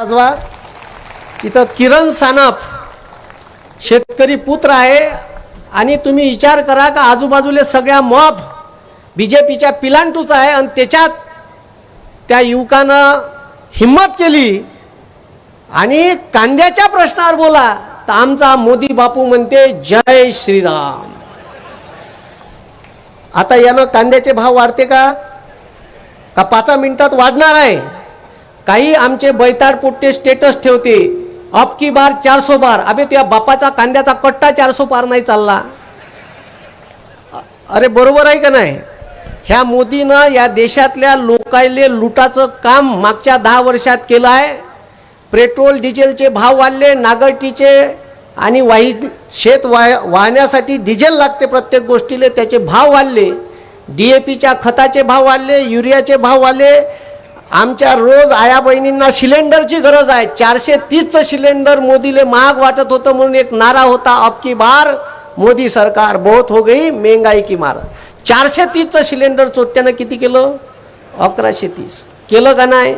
वाजवा. तिथं किरण सानप शेतकरी पुत्र आहे. आणि तुम्ही विचार करा का आजूबाजूला सगळ्या मॉब बी जे पीच्या आहे. आणि त्याच्यात त्या युवकानं हिंमत केली. आणि कांद्याच्या प्रश्नावर बोला. तर आमचा मोदी बापू म्हणते जय श्रीराम. आता यानं कांद्याचे भाव वाढते का? का पाच मिनिटात वाढणार आहे? काही आमचे बैताड पोट्टे स्टेटस ठेवते. अब की बार चारसो बार. अबे तुझ्या बापाचा कांद्याचा कट्टा चारसो पार नाही चालला. अरे बरोबर आहे का नाही? ह्या मोदीनं या देशातल्या लोकायले लुटाचं काम मागच्या दहा वर्षात केलं आहे. पेट्रोल डिझेलचे भाव वाढले नागरटीचे आणि वाही शेत वाह वाहण्यासाठी डिझेल लागते प्रत्येक गोष्टीले त्याचे भाव वाढले. डी ए पीच्या खताचे भाव वाढले युरियाचे भाव वाढले. आमच्या रोज आया बहिणींना सिलेंडरची गरज आहे. चारशे तीसचं सिलेंडर मोदीले महाग वाटत होतं म्हणून एक नारा होता. अब की बार मोदी सरकार बहुत हो गई महंगाई की मार. चारशे तीसचं सिलेंडर चोट्यानं किती केलं? अकराशे तीस. केलं का नाही?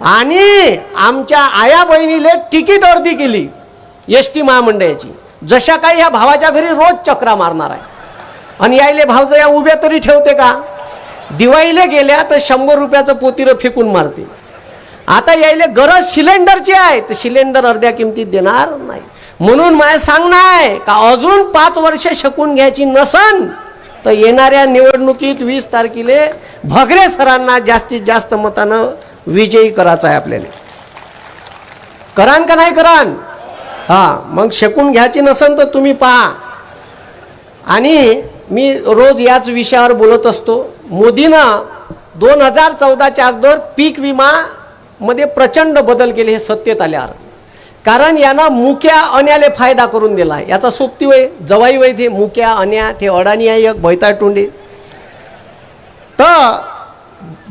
आणि आमच्या आया बहिणीले तिकीट अर्धी केली एस टी महामंडळाची. जशा काही ह्या भावाच्या घरी रोज चक्रा मारणार आहे. आणि यायले भावजया उभ्या तरी ठेवते का? दिवाळीला गेल्या तर शंभर रुपयाचं पोतीरं फेकून मारते. आता यायले गरज सिलेंडरची आहे तर सिलेंडर अर्ध्या किमतीत देणार नाही. म्हणून मला सांगणं आहे का अजून पाच वर्ष शकून घ्यायची नसन तर येणाऱ्या निवडणुकीत वीस तारखेले भगरे सरांना जास्तीत जास्त मतानं विजयी करायचा आहे आपल्याला. करान का नाही करान? हा मग शेकून घ्यायची नसन तर तुम्ही पहा. आणि मी रोज याच विषयावर बोलत असतो मोदीनं दोन हजार चौदाच्या अगोदर पीक विमा मध्ये प्रचंड बदल केले हे सत्तेत आल्यावर. कारण यानं मुक्या अन्याले फायदा करून दिला. याचा सोबती वय जवाई वय ते मुक्या अन्या ते अडाणी आहे एक भैता टोंडे. तर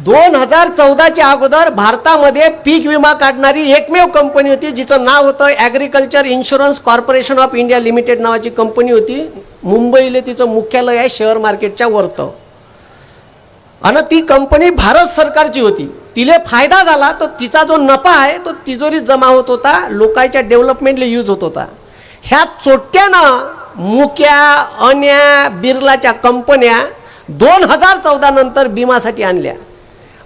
दोन हजार चौदाच्या अगोदर भारतामध्ये पीक विमा काढणारी एकमेव कंपनी होती जिचं नाव होतं agriculture insurance corporation of India limited नावाची कंपनी होती. मुंबईला तिचं मुख्यालय आहे शेअर मार्केटच्या वरतं. आणि ती कंपनी भारत सरकारची होती. तिले फायदा झाला तर तिचा जो नफा आहे तो तिजोरीत जमा होत होता लोकांच्या डेव्हलपमेंटला यूज होत होता. ह्या चोट्यानं मुक्या अन्या बिर्लाच्या कंपन्या दोन हजार चौदा नंतर बिमासाठी आणल्या.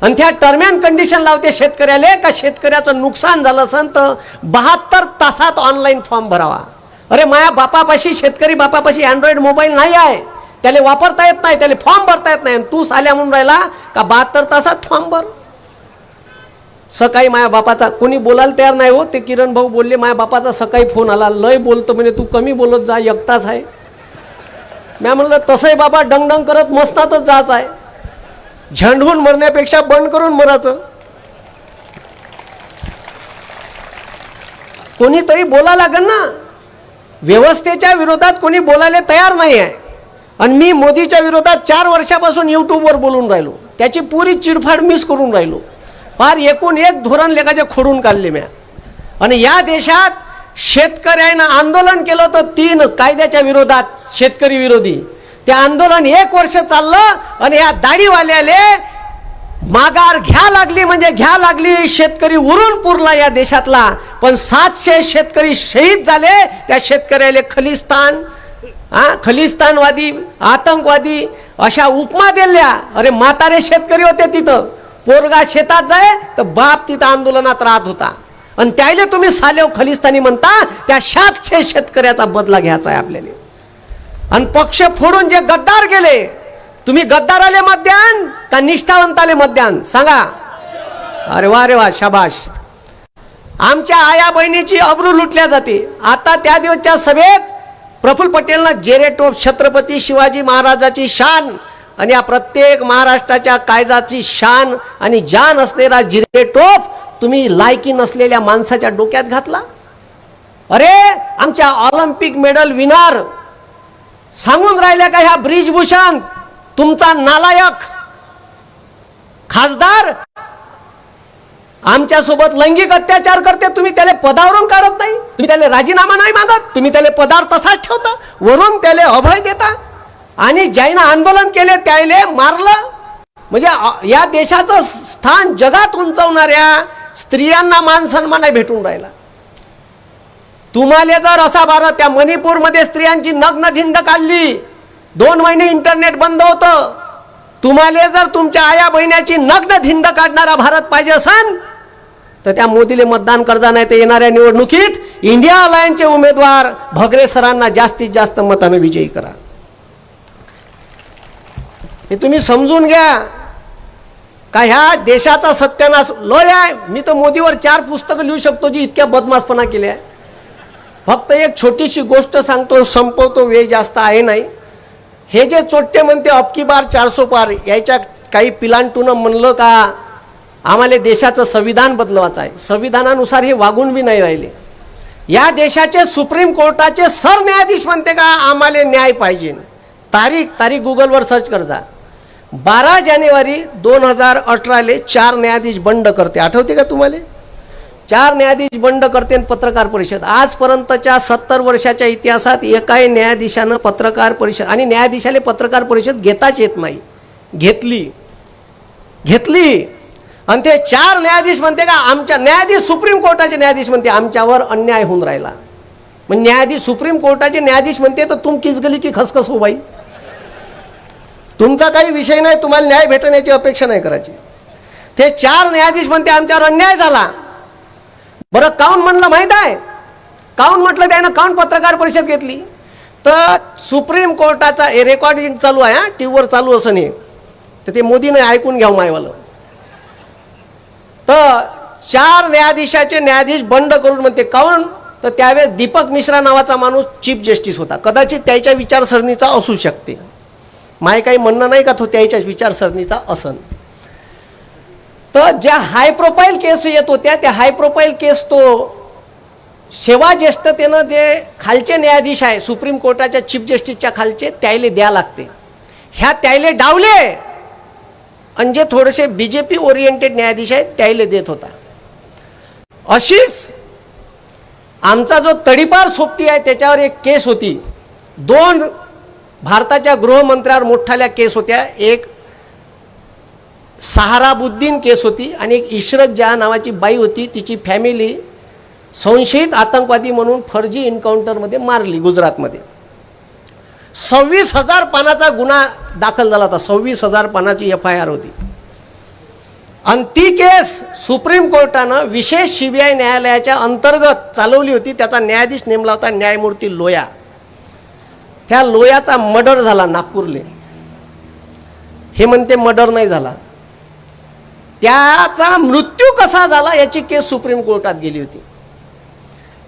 आणि त्या टर्म अँड कंडिशन लावते शेतकऱ्याला का शेतकऱ्याचं नुकसान झालं असेल तर बहात्तर तासात ऑनलाईन फॉर्म भरावा. अरे माया बापापाशी शेतकरी बापापाशी अँड्रॉइड मोबाईल नाही आहे. त्याला वापरता येत नाही त्याला फॉर्म भरता येत नाही. आणि तू साल्या म्हणून राहिला का बहात्तर तासात फॉर्म भर? सकाळी माझ्या बापाचा कोणी बोलायला तयार नाही हो. ते किरण भाऊ बोलले माझ्या बापाचा सकाळी फोन आला. लय बोलतो म्हणे तू कमी बोलत जा एकटाच आहे. म्या म्हणलं तसंही बाबा डंगडंग करत मस्तातच जायचं आहे. झंडवून मरण्यापेक्षा बंद करून मरायचं. कोणीतरी बोला लागेल ना. व्यवस्थेच्या विरोधात कोणी बोलायला तयार नाही आहे आणि मी मोदीच्या विरोधात चार वर्षापासून यूट्यूबवर बोलून राहिलो. त्याची पुरी चिडफाड मिस करून राहिलो. फार एकूण एक धोरण लेखाचे खोडून काढले म्या. आणि या देशात शेतकऱ्यानं आंदोलन केलं होतं तीन कायद्याच्या विरोधात शेतकरी विरोधी. ते आंदोलन एक वर्ष चाललं आणि या दाढीवाल्याले माघार घ्या लागली म्हणजे घ्या लागली शेतकरी उरून पुरला या देशातला. पण सातशे शेतकरी शहीद झाले त्या शेतकऱ्याले खलिस्तान हा? खलिस्तानवादी आतंकवादी अशा उपमा दिल्या. अरे म्हातारे शेतकरी होते तिथं. पोरगा शेतात जाय तर बाप तिथं आंदोलनात राहत होता. आणि त्याले तुम्ही सालेव खलिस्तानी म्हणता त्या सातशे शेतकऱ्याचा बदला घ्यायचा आहे आपल्याला. आणि पक्ष फोडून जे गद्दार गेले तुम्ही गद्दाराले आले द्यान का निष्ठावंताले मत सांगा. अरे वा रे वा शाबाश. आमच्या आया बहिणीची अब्रू लुटल्या जाते. आता त्या दिवसच्या सभेत प्रफुल्ल पटेलनं जेरेटोप छत्रपती शिवाजी महाराजाची शान आणि या प्रत्येक महाराष्ट्राच्या कायद्याची शान आणि जान असलेला जिरेटोप तुम्ही लायकी नसलेल्या माणसाच्या डोक्यात घातला? अरे आमच्या ऑलिम्पिक मेडल विनर सांगून राहिल्या का ह्या ब्रिजभूषण? तुमचा नालायक खासदार आमच्यासोबत लैंगिक अत्याचार करते तुम्ही त्याला पदावरून काढत नाही. तुम्ही त्याला राजीनामा नाही मागत. तुम्ही त्याला पदावर तसाच ठेवता. वरून त्याला अभय देता. आणि ज्यानं आंदोलन केले त्याले मारलं. म्हणजे या देशाचं स्थान जगात उंचवणाऱ्या स्त्रियांना मान सन्मान नाही भेटून राहिला. तुम्हाला जर असा भारत त्या मणिपूरमध्ये स्त्रियांची नग्न ढिंड काढली दोन महिने इंटरनेट बंद होतं. तुम्हाला जर तुमच्या आया बहिण्याची नग्न धिंड काढणारा भारत पाहिजे असन तर त्या मोदीले मतदान करता नाही तर येणाऱ्या निवडणुकीत इंडिया अलायन्सचे उमेदवार भगरे सरांना जास्तीत जास्त मतानं विजयी करा. हे तुम्ही समजून घ्या. का ह्या देशाचा सत्यानाश लय आहे. मी तर मोदीवर चार पुस्तकं लिहू शकतो जी इतक्या बदमासपणा केल्या. फक्त एक छोटीशी गोष्ट सांगतो संपवतो वेळ जास्त आहे नाही. हे जे चोट्टे म्हणते अबकी बार चारसो पार याच्या काही पिलांटून म्हणलं का आम्हाला देशाचं संविधान बदलवायचं आहे. संविधानानुसार हे वागून बी नाही राहिले. या देशाचे सुप्रीम कोर्टाचे सरन्यायाधीश म्हणते का आम्हाला न्याय पाहिजे. तारीख तारीख गुगलवर सर्च करता. बारा जानेवारी दोन हजार अठराले चार न्यायाधीश बंड करते. आठवते का तुम्हाला? चार न्यायाधीश बंड करते आणि पत्रकार परिषद. आजपर्यंतच्या सत्तर वर्षाच्या इतिहासात एकाही न्यायाधीशानं पत्रकार परिषद आणि न्यायाधीशाला पत्रकार परिषद घेताच येत नाही. घेतली. घेतली. आणि ते चार न्यायाधीश म्हणते का आमच्या न्यायाधीश सुप्रीम कोर्टाचे न्यायाधीश म्हणते आमच्यावर अन्याय होऊन राहिला. मग न्यायाधीश सुप्रीम कोर्टाचे न्यायाधीश म्हणते तर तुम किस गली की खसखस हो बाई तुमचा काही विषय नाही तुम्हाला न्याय भेटण्याची अपेक्षा नाही करायची. ते चार न्यायाधीश म्हणते आमच्यावर अन्याय झाला. बरं काऊन म्हणलं माहीत आहे? काऊन म्हटलं त्यानं? काऊन पत्रकार परिषद घेतली? तर सुप्रीम कोर्टाचा रेकॉर्डिंग चालू आहे हा. टी चालू असं नाही. तर ते मोदीनं ऐकून घ्यावं मायवालं. तर चार न्यायाधीशाचे न्यायाधीश बंड करून म्हणते काऊन? तर त्यावेळेस दीपक मिश्रा नावाचा माणूस चीफ जस्टिस होता. कदाचित त्याच्या विचारसरणीचा असू शकते. माय काही म्हणणं नाही का तो त्याच्याच विचारसरणीचा असन? तर ज्या हाय प्रोफाईल केस येत होत्या त्या हाय प्रोफाईल केस तो सेवा ज्येष्ठतेनं जे खालचे न्यायाधीश आहे सुप्रीम कोर्टाच्या चीफ जस्टिसच्या खालचे त्यायले द्या लागते. ह्या त्यायले डावले. आणि जे थोडेसे बी जे पी ओरिएंटेड न्यायाधीश आहेत त्याला देत होता. अशीच आमचा जो तडीपार सोबती आहे त्याच्यावर एक केस होती. दोन भारताच्या गृहमंत्र्यावर मोठाल्या केस होत्या. एक सहाराबुद्दीन केस होती आणि एक इशरत जहा नावाची बाई होती. तिची फॅमिली संशयित आतंकवादी म्हणून फर्जी एन्काउंटरमध्ये मारली गुजरातमध्ये. सव्वीस हजार पानाचा गुन्हा दाखल झाला होता. सव्वीस हजार पानाची एफ आय आर होती. आणि ती केस सुप्रीम कोर्टानं विशेष सीबीआय न्यायालयाच्या अंतर्गत चालवली होती. त्याचा न्यायाधीश नेमला होता न्यायमूर्ती लोया. त्या लोयाचा मर्डर झाला नागपूरले. हे म्हणते मर्डर नाही झाला. त्याचा मृत्यू कसा झाला याची केस सुप्रीम कोर्टात गेली होती.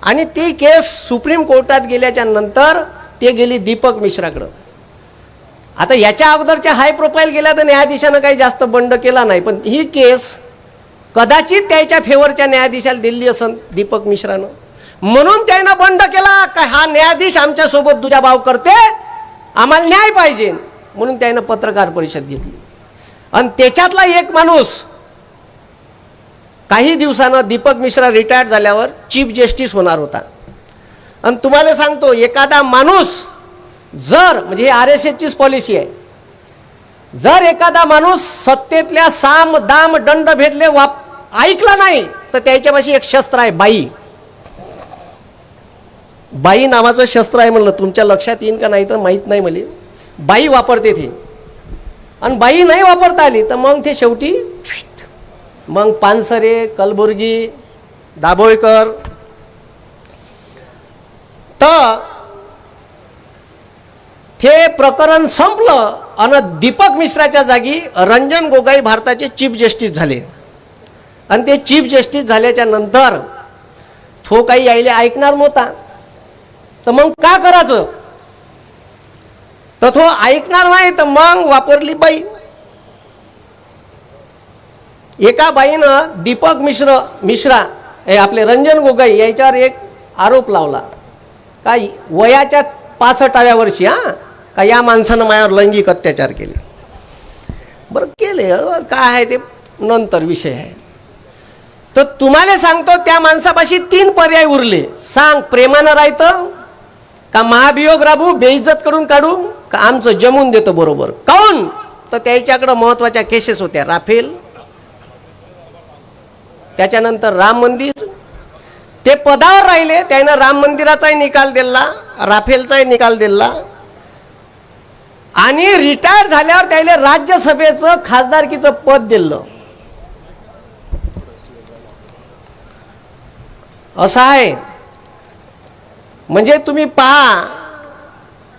आणि ती केस सुप्रीम कोर्टात गेल्याच्यानंतर ते गेली दीपक मिश्राकडं. आता याच्या अगोदरच्या हाय प्रोफाईल गेल्या तर न्यायाधीशानं काही जास्त बंड केला नाही पण ही केस कदाचित त्याच्या फेवरच्या न्यायाधीशाला दिली असन दीपक मिश्रानं. म्हणून त्यानं बंड केला का हा न्यायाधीश आमच्यासोबत दुजाभाव करते? आम्हाला न्याय पाहिजे. म्हणून त्यानं पत्रकार परिषद घेतली. आणि त्याच्यातला एक माणूस काही दिवसानं दीपक मिश्रा रिटायर्ड झाल्यावर चीफ जस्टिस होणार होता. आणि तुम्हाला सांगतो एखादा माणूस जर म्हणजे ही आर एस एसचीच पॉलिसी आहे जर एखादा माणूस सत्तेतल्या साम दाम दंड भेटले वाप ऐकला नाही तर त्याच्यापाशी एक शस्त्र आहे बाई. बाई नावाचं शस्त्र आहे म्हणलं तुमच्या लक्षात येईन का नाही तर माहीत नाही मला. बाई वापरते ते. आणि बाई नाही वापरता आली तर मग ते शेवटी मग पानसरे कलबुर्गी दाभोळकर तर ते प्रकरण संपलं आणि दीपक मिश्राच्या जागी रंजन गोगाई भारताचे चीफ जस्टिस झाले. आणि ते चीफ जस्टिस झाल्याच्यानंतर तो काही यायला ऐकणार नव्हता. तर मग का करायचं? तर तो ऐकणार नाही तर मग वापरली बाई. एका बाईनं दीपक मिश्र मिश्रा हे आपले रंजन गोगाई याच्यावर एक आरोप लावला. काय वयाच्या पासष्टाव्या वर्षी हां? का या माणसानं माझ्यावर लैंगिक अत्याचार केले? बरं केले काय आहे ते? नंतर विषय आहे. तर तुम्हाला सांगतो त्या माणसापाशी तीन पर्याय उरले. सांग प्रेमानं राहतं का महाभियोग राबू बेइज्जत करून काढू का आमचं जमून देतो बरोबर? काऊन? तर त्याच्याकडं महत्त्वाच्या केसेस होत्या. राफेल त्याच्यानंतर राम मंदिर ते पदावर राहिले त्यानं राम मंदिराचाही निकाल दिला राफेलचाही निकाल दिला. आणि रिटायर झाल्यावर त्याला राज्यसभेचं खासदारकीचं पद दिलं. असं आहे. म्हणजे तुम्ही पहा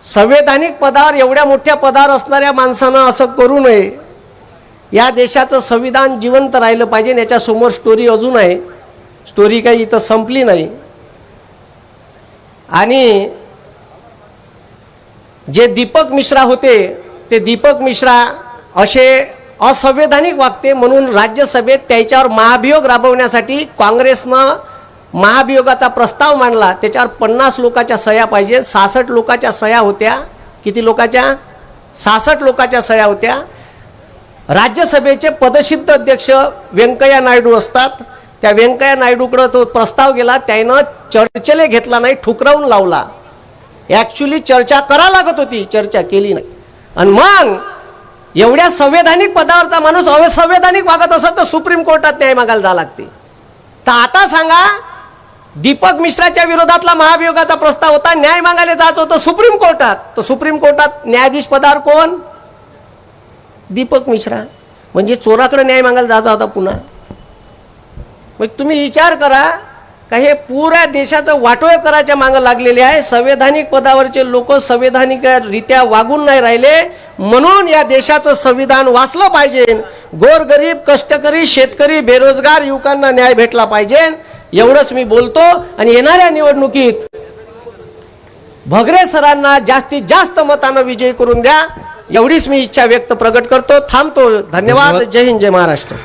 संवैधानिक पदावर एवढ्या मोठ्या पदावर असणाऱ्या माणसानं असं करू नये. या देशाचं संविधान जिवंत राहिलं पाहिजे याच्यासमोर स्टोरी अजून आहे. स्टोरी काही इथं संपली नाही. आणि जे दीपक मिश्रा होते ते दीपक मिश्रा असे असंवैधानिक वागते म्हणून राज्यसभेत त्याच्यावर महाभियोग राबवण्यासाठी काँग्रेसनं महाभियोगाचा प्रस्ताव मांडला. त्याच्यावर पन्नास लोकाच्या सह्या पाहिजे. सहासष्ट लोकाच्या सह्या होत्या. किती लोकाच्या? सहासष्ट लोकाच्या सह्या होत्या. राज्यसभेचे पदसिद्ध अध्यक्ष व्यंकय्या नायडू असतात. त्या व्यंकय्या नायडूकडं तो प्रस्ताव गेला त्यानं चर्चेले घेतला नाही ठुकरावून लावला. ॲक्च्युली चर्चा करा लागत होती चर्चा केली नाही. आणि मग एवढ्या संवैधानिक पदावरचा माणूस अवसंवैधानिक वागत असत तर सुप्रीम कोर्टात न्याय मागायला जा लागते. तर आता सांगा दीपक मिश्राच्या विरोधातला महाभियोगाचा प्रस्ताव होता न्याय मागायला जायचं होतं सुप्रीम कोर्टात. तर सुप्रीम कोर्टात न्यायाधीश पदावर कोण? दीपक मिश्रा. म्हणजे चोराकडे न्याय मागायला जायचा होता पुन्हा. मग तुम्ही विचार करा का हे पुऱ्या देशाचं वाटोळ करायच्या मागं लागलेले आहे. संवैधानिक पदावरचे लोक संवैधानिकरित्या वागून नाही राहिले. म्हणून या देशाचं संविधान वाचलं पाहिजे. गोरगरीब कष्टकरी शेतकरी बेरोजगार युवकांना न्याय भेटला पाहिजे. एवढंच मी बोलतो. आणि येणाऱ्या निवडणुकीत भगरे सरांना जास्तीत जास्त मतानं विजयी करून द्या. एवढीच मी इच्छा व्यक्त प्रकट करतो. थांबतो. धन्यवाद. जय हिंद जय महाराष्ट्र.